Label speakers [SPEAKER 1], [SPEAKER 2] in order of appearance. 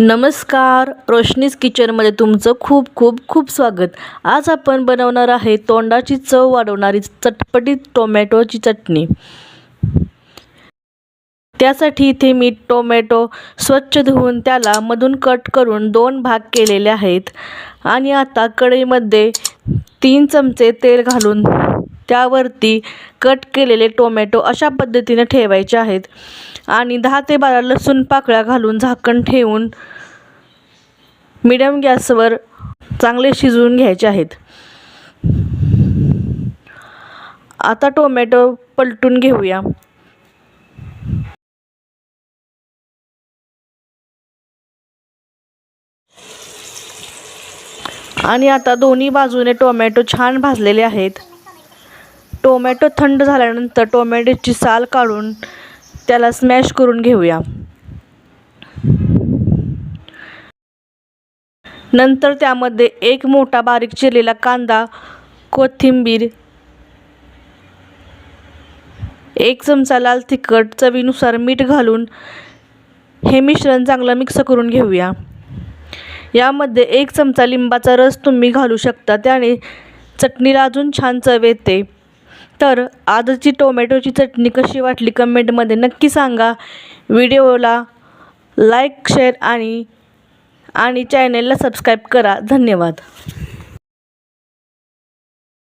[SPEAKER 1] नमस्कार रोशनीज किचनमध्ये तुमचं खूप खूप खूप स्वागत. आज आपण बनवणार आहे तोंडाची चव वाढवणारी चटपटीत टोमॅटोची चटणी. त्यासाठी इथे मी टोमॅटो स्वच्छ धुवून त्याला मधून कट करून दोन भाग केलेले आहेत. आणि आता कढईमध्ये तीन चमचे तेल घालून त्यावरती कट केलेले टोमॅटो अशा पद्धतीने ठेवायचे आहेत. आणि दहा ते बारा लसूण पाकळ्या घालून झाकण ठेवून मिडियम गॅसवर चांगले शिजवून घ्यायचे आहेत. आता टोमॅटो पलटून घेऊया. आणि आता दोन्ही बाजूने टोमॅटो छान भाजलेले आहेत. टोमॅटो थंड झाल्यानंतर टोमॅटोची साल काढून त्याला स्मॅश करून घेऊया. नंतर त्यामध्ये एक मोठा बारीक चिरलेला कांदा कोथिंबीर एक चमचा लाल तिखट चवीनुसार मीठ घालून हे मिश्रण चांगलं मिक्स करून घेऊया. यामध्ये एक चमचा लिंबाचा रस तुम्ही घालू शकता. त्याने चटणीला अजून छान चव येते. तर आजची टोमॅटोची चटणी कशी वाटली कमेंटमध्ये नक्की सांगा. व्हिडिओला लाईक शेअर आणि आणि चॅनेलला सबस्क्राईब करा. धन्यवाद.